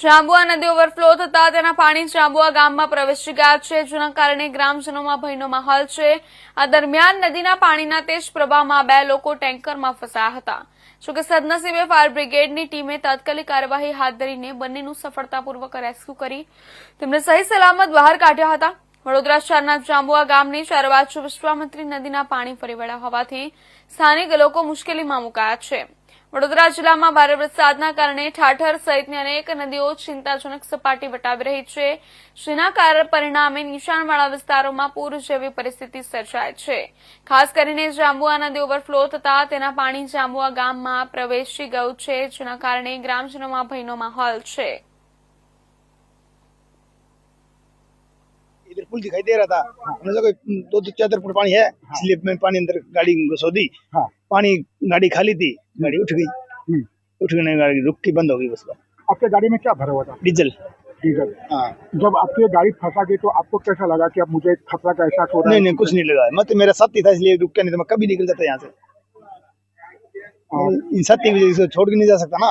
જાંબુઆ નદી ઓવરફ્લો થતા તેના પાણી જાંબુઆ ગામમાં પ્રવેશી ગયા છે, જેના કારણે ગ્રામજનોમાં ભયનો માહોલ છે. આ દરમિયાન નદીના પાણીના તેજ પ્રવાહમાં બે લોકો ટેન્કરમાં ફસાયા હતા. જોકે સદનસીબે ફાયર બ્રિગેડની ટીમે તાત્કાલિક કાર્યવાહી હાથ ધરીને બંનેનું સફળતાપૂર્વક રેસ્ક્યુ કરી તેમને સહી સલામત બહાર કાઢ્યા હતા. વડોદરા શહેરના જાંબુઆ ગામની ચાર બાજુ વિશ્વામિત્રી નદીના પાણી ફરી વળ્યા હોવાથી સ્થાનિક લોકો મુશ્કેલીમાં મુકાયા છે. વડોદરા જિલ્લામાં ભારે વરસાદના કારણે ઠાઠર સહિતની અનેક નદીઓ ચિંતાજનક સપાટી વટાવી રહી છે. જેના પરિણામે નીચાણવાળા વિસ્તારોમાં પૂર જેવી પરિસ્થિતિ સર્જાય છે. ખાસ કરીને જાંબુઆ નદી ઓવરફ્લો થતા તેના પાણી જાંબુઆ ગામમાં પ્રવેશી ગયું છે, જેના કારણે ગ્રામજનોમાં ભયનો માહોલ છે. पुल दिखाई दे रहा था। सोचा कोई दो दो चार फुट पानी है। इसलिए मैं पानी अंदर गाड़ी घुसो दी हाँ। पानी गाड़ी खाली थी गाड़ी उठ गई। हम्म। उठ गई गाड़ी रुक के बंद हो गई उसका आपके गाड़ी में क्या भरा हुआ था? डीजल। डीजल। हाँ। जब आपकी गाड़ी फंसा गई तो आपको कैसा लगा कि अब मुझे खतरा का एहसास हो रहा नहीं है? नहीं कुछ नहीं लगा। मत मेरा साथी था इसलिए रुक के नहीं तो मैं कभी निकल जाता यहाँ से। इन साथी की वजह से छोड़ के नहीं जा सकता ना।